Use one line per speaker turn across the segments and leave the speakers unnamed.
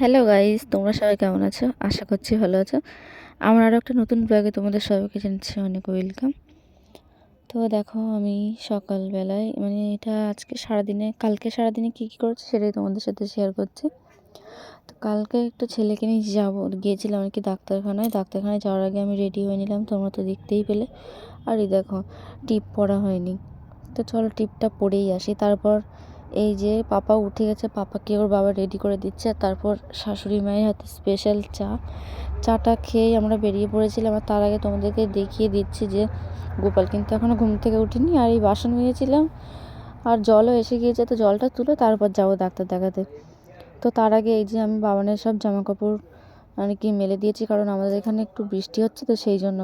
Hello guys তোমরা সবাই কেমন আছো? আশা করছি ভালো আছো। আমার আরও একটা নতুন ব্লগে তোমাদের সবাইকে জানাচ্ছি অনেক ওয়েলকাম তো দেখো, আমি সকালবেলায় মানে এটা আজকে সারাদিনে, কালকে সারাদিনে কী কী করেছি সেটাই তোমাদের সাথে শেয়ার করছি। তো কালকে একটু ছেলেকে নিয়ে যাব, গিয়েছিলাম আর কি ডাক্তারখানায়। ডাক্তারখানায় যাওয়ার আগে আমি রেডি হয়ে নিলাম, তোমরা তো দেখতেই পেলে। আর এই দেখো, টিপ পরা হয়নি। তো চলো টিপটা পরেই আসি। তারপর এই যে পাপা উঠে গেছে, পাপাকে ওর বাবা রেডি করে দিচ্ছে তারপর শাশুড়ি মায়ের হাতে স্পেশাল চা। চাটা খেয়েই আমরা বেরিয়ে পড়েছিলাম আর তার আগে তোমাদেরকে দেখিয়ে দিচ্ছি যে গোপাল কিন্তু এখনও ঘুম থেকে উঠিনি আর এই বাসন নিয়েছিলাম আর জলও এসে গিয়েছে তো জলটা তুলে তারপর যাব ডাক্তার দেখাতে। তো তার আগে এই যে আমি বাবানের সব জামা কাপড় আর কি মেলে দিয়েছি কারণ আমাদের এখানে একটু বৃষ্টি হচ্ছে তো সেই জন্য।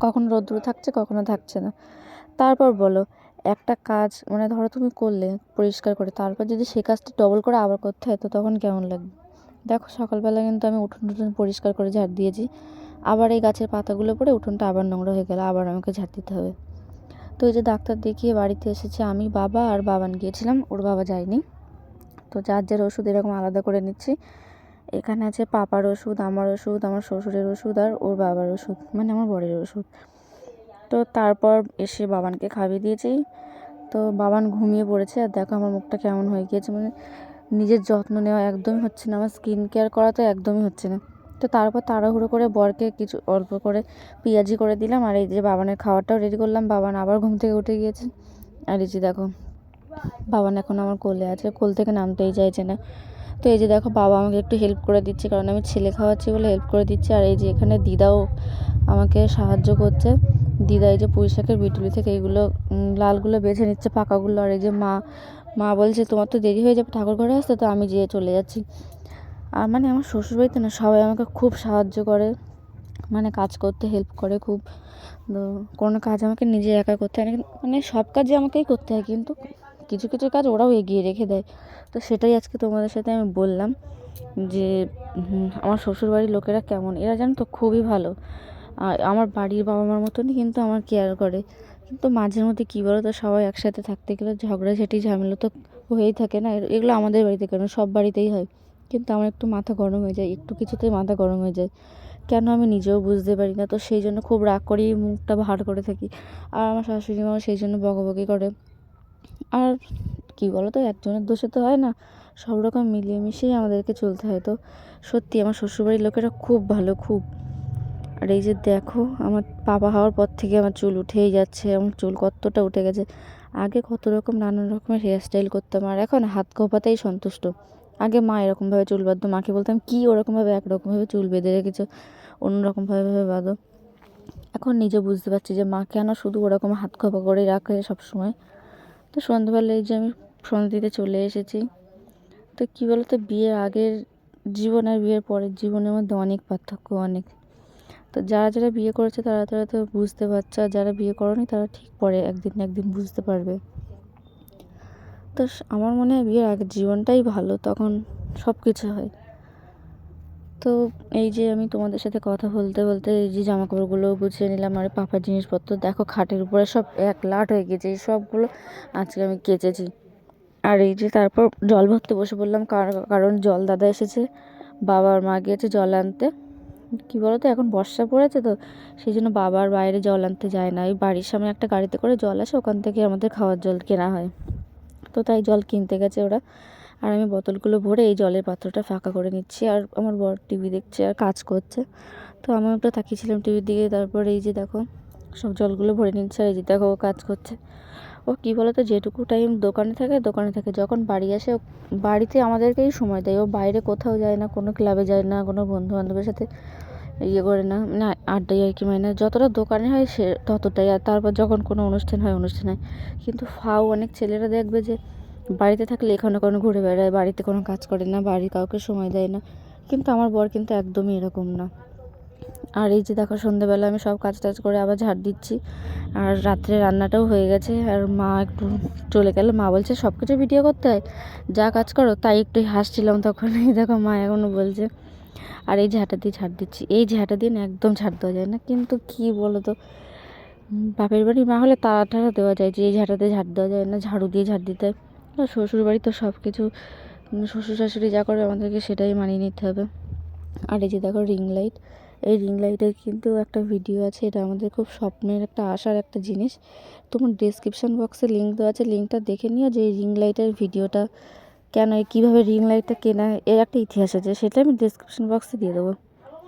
কখনো রোদ্রু থাকছে, কখনো থাকছে না। তারপর বলো একটা কাজ মানে ধরো তুমি করলে পরিষ্কার করে, তারপর যদি সে কাজটা ডবল করে আবার করতে হয়, তো তখন কেমন লাগবে? দেখো সকালবেলা কিন্তু আমি উঠোন টুঠোন পরিষ্কার করে ঝাড় দিয়েছি, আবার এই গাছের পাতাগুলো পড়ে উঠোনটা আবার নোংরা হয়ে গেল, আবার আমাকে ঝাড় দিতে হবে। তো এই যে ডাক্তার দেখিয়ে বাড়িতে এসেছে আমি, বাবা আর বাবান গিয়েছিলাম, ওর বাবা যায়নি। তো যার যার ওষুধ এরকম আলাদা করে নিচ্ছি, এখানে আছে পাপার ওষুধ, আমার ওষুধ, আমার শ্বশুরের ওষুধ আর ওর বাবার ওষুধ মানে আমার বরের ওষুধ। তো তারপর এসে বাবানকে খাইয়ে দিয়েছি। তো বাবান ঘুমিয়ে পড়েছে। আর দেখো আমার মুখটা কেমন হয়ে গিয়েছে। মানে নিজের যত্ন নেওয়া একদমই হচ্ছে না। আমার স্কিন কেয়ার করা তো একদমই হচ্ছে না। তো তারপর তাড়াহুড়ো করে বরকে কিছু অল্প করে পেঁয়াজি করে দিলাম। আর এই যে বাবানের খাবারটাও রেডি করলাম। বাবান আবার ঘুম থেকে উঠে গিয়েছে। আর এই যে দেখো, বাবান এখন আমার কোলে আছে। কোল থেকে নামতেই চাইছে না। তো এই যে দেখো, বাবা আমাকে একটু হেল্প করে দিচ্ছে। কারণ আমি ছেলে খাওয়াচ্ছি বলে হেল্প করে দিচ্ছে। আর এই যে এখানে দিদাও আমাকে সাহায্য করছে। দিদা এই যে পুঁই শাকের বিটুলি থেকে এগুলো লালগুলো বেছে নিচ্ছে, পাকাগুলো। আর এই যে মা মা বলছে, তোমার তো দেরি হয়ে যাবে, ঠাকুর ঘরে আসতে, তো আমি যেয়ে চলে যাচ্ছি। আর মানে আমার শ্বশুরবাড়িতে না, সবাই আমাকে খুব সাহায্য করে। মানে কাজ করতে হেল্প করে খুব। কোনো কাজ আমাকে নিজে একা করতে হয় না। মানে সব কাজই আমাকেই করতে হয়। কিন্তু কিছু কিছু কাজ ওরাও এগিয়ে রেখে দেয়। তো সেটাই আজকে তোমাদের সাথে আমি বললাম যে আমার শ্বশুরবাড়ির লোকেরা কেমন? এরা জানো তো খুবই ভালো। আমার বাড়ির বাবা মার মতনই কিন্তু আমার কেয়ার করে। কিন্তু মাঝে মধ্যে কী বলো তো সবাই একসাথে থাকতে গেলে ঝগড়াঝাটি ঝামেলা তো হয়েই থাকে না। এগুলো আমাদের বাড়িতে কেন? সব বাড়িতেই হয়। কিন্তু আমার একটু মাথা গরম হয়ে যায়, একটু কিছুতেই মাথা গরম হয়ে যায়। কেন আমি নিজেও বুঝতে পারি না, তো সেই জন্য খুব রাগ করেই মুখটা ভার করে থাকি। আর আমার শাশুড়ি মাও সেই জন্য বকাবকি করে। আর কী বলো তো একজনের দোষে তো হয় না। সব রকম মিলিয়ে মিশিয়ে আমাদেরকে চলতে হয়। তো সত্যি আমার শ্বশুরবাড়ির লোকেরা খুব ভালো, খুব। আর এই যে দেখো, আমার পাপা হওয়ার পর থেকে আমার চুল উঠেই যাচ্ছে আমার চুল কতটা উঠে গেছে। আগে কত রকম, নানান রকমের হেয়ারস্টাইল করতাম আর এখন হাত কোপাতেই সন্তুষ্ট। আগে মা এরকমভাবে চুল বাঁধতো, মাকে বলতাম, কী ওরকমভাবে, একরকমভাবে চুল বেঁধে রেখেছো, অন্যরকমভাবে ভাবে বাঁধো। এখন নিজে বুঝতে পারছি যে মা কেন শুধু ওরকম হাত খোপা করেই রাখে সবসময়। তো সন্ধ্যাবেলা এই যে আমি সন্ধ্যা দিতে চলে এসেছি। তো কী বলতো, বিয়ের আগের জীবন আর বিয়ের পরের জীবনের মধ্যে অনেক পার্থক্য, অনেক। তো যারা যারা বিয়ে করেছে তারা তারা তো বুঝতে পারছে, আর যারা বিয়ে করেনি তারা ঠিক পরে একদিন না একদিন বুঝতে পারবে। তো আমার মনে হয় বিয়ের আগের জীবনটাই ভালো, তখন সব কিছু হয়। তো এই যে আমি তোমাদের সাথে কথা বলতে বলতে এই যে জামা কাপড়গুলো গুছিয়ে নিলাম, আর পাপার জিনিসপত্র, দেখো খাটের উপরে সব এক লাট হয়ে গেছে, এই সবগুলো আজকে আমি কেচেছি। আর এই যে তারপর জল ভরতে বসে পড়লাম কারণ জল দাদা এসেছে বাবার মা গিয়েছে জল আনতে। কী বলো তো এখন বর্ষা পড়েছে তো, সেই জন্য বাবার বাইরে জল আনতে যায় না। ওই বাড়ির সামনে একটা গাড়িতে করে জল আসে, ওখান থেকে আমাদের খাওয়ার জল কেনা হয়। তো তাই জল কিনতে গেছে ওরা। আর আমি বোতলগুলো ভরে এই জলের পাত্রটা ফাঁকা করে নিচ্ছি, আর আমার বর টিভি দেখছে আর কাজ করছে। তো আমি একটু তাকিয়েছিলাম টিভির দিকে, তারপর এই যে দেখো, সব জলগুলো ভরে নিচ্ছে, আর এই যে দেখো কাজ করছে। ও কী বলতো, যেটুকু টাইম দোকানে থাকে দোকানে থাকে। যখন বাড়ি আসে বাড়িতে আমাদেরকেই সময় দেয়। ও বাইরে কোথাও যায় না, কোনো ক্লাবে যায় না, কোনো বন্ধু বান্ধবের সাথে ইয়ে করে না মানে আড্ডাই আর কি মানে যতটা দোকানে হয় সে ততটাই। আর তারপর যখন কোনো অনুষ্ঠান হয় অনুষ্ঠান হয়। কিন্তু ফাও অনেক ছেলেরা দেখবে যে বাড়িতে থাকলে এখানে কোনো ঘুরে বেড়ায়, বাড়িতে কোনো কাজ করে না, বাড়ির কাউকে সময় দেয় না। কিন্তু আমার বর কিন্তু একদমই এরকম না। আর এই যে দেখো সন্ধ্যেবেলা আমি সব কাজ টাজ করে আবার ঝাড় দিচ্ছি। আর রাত্রে রান্নাটাও হয়ে গেছে। আর মা একটু চলে গেল। মা বলছে সব কিছু ভিডিও করতে হয়? যা কাজ করো, তাই একটু হাসছিলাম তখন। এই দেখো, মা এখনও বলছে। আর এই ঝাঁটা দিয়ে ঝাড় দিচ্ছি। এই ঝাঁটা দিয়ে না একদম ঝাড় দেওয়া যায় না। কিন্তু কি বলো তো বাপের বাড়ি মা হলে তারা টাড়া দেওয়া যায় যে এই ঝাঁটাতে ঝাড় দেওয়া যায় না, ঝাড়ু দিয়ে ঝাড় দিতে হয়। শ্বশুর বাড়ি তো সব কিছু শ্বশুর শাশুড়ি যা করে আমাদেরকে সেটাই মানিয়ে নিতে হবে। আর এই যে দেখো রিং লাইট এই রিং লাইটের কিন্তু একটা ভিডিও আছে, এটা আমাদের খুব স্বপ্নের একটা, আশার একটা জিনিস। তোমার ডেসক্রিপশন বক্সে লিঙ্ক দেওয়া আছে লিঙ্কটা দেখে নিও যে এই রিং লাইটের ভিডিওটা কেন কীভাবে রিং লাইটটা কেনা, এর একটা ইতিহাস আছে, সেটা আমি ডেসক্রিপশন বক্সে দিয়ে দেবো।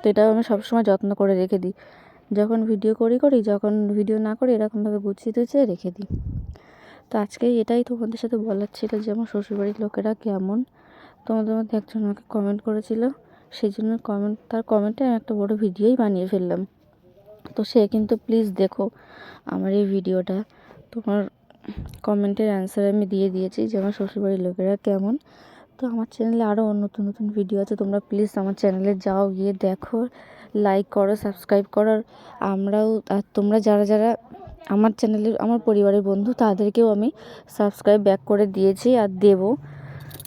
তো এটাও আমি সবসময় যত্ন করে রেখে দিই। যখন ভিডিও করি করি, যখন ভিডিও না করি, এরকমভাবে গুছিয়ে টুছিয়ে রেখে দিই। তো আজকে এটাই তোমাদের সাথে বলার ছিল যে আমার শ্বশুরবাড়ির লোকেরা কেমন। তোমাদের মধ্যে একজন আমাকে কমেন্ট করেছিল সেই জন্য কমেন্ট তার কমেন্টে আমি একটা বড় ভিডিওই বানিয়ে ফেললাম। তো সে কিন্তু প্লিজ দেখো আমার এই ভিডিওটা তোমার কমেন্টের অ্যান্সার আমি দিয়ে দিয়েছি যে আমার শ্বশুরবাড়ির লোকেরা কেমন। তো আমার চ্যানেলে আরও নতুন নতুন ভিডিও আছে, তোমরা প্লিজ আমার চ্যানেলে যাও, গিয়ে দেখো লাইক করো সাবস্ক্রাইব করো। আমরাও, আর তোমরা যারা যারা আমার চ্যানেলের আমার পরিবারের বন্ধু, তাদেরকেও আমি সাবস্ক্রাইব ব্যাক করে দিয়েছি আর দেবো।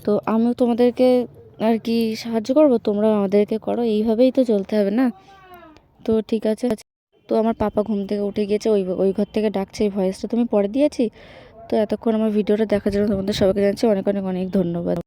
তো আমিও তোমাদেরকে আর কি সাহায্য করব? তোমরা আমাদেরকে করো, এইভাবেই তো চলতে হবে না? তো ঠিক আছে, তো আমার পাপা ঘুম থেকে উঠে গিয়েছে, ওই ওই ঘর থেকে ডাকছে এই ভয়েসটা তুমি পরে দিয়েছি? তো এতক্ষণ আমার ভিডিওটা দেখার জন্য তোমাদের সবাইকে জানছি অনেক অনেক অনেক ধন্যবাদ।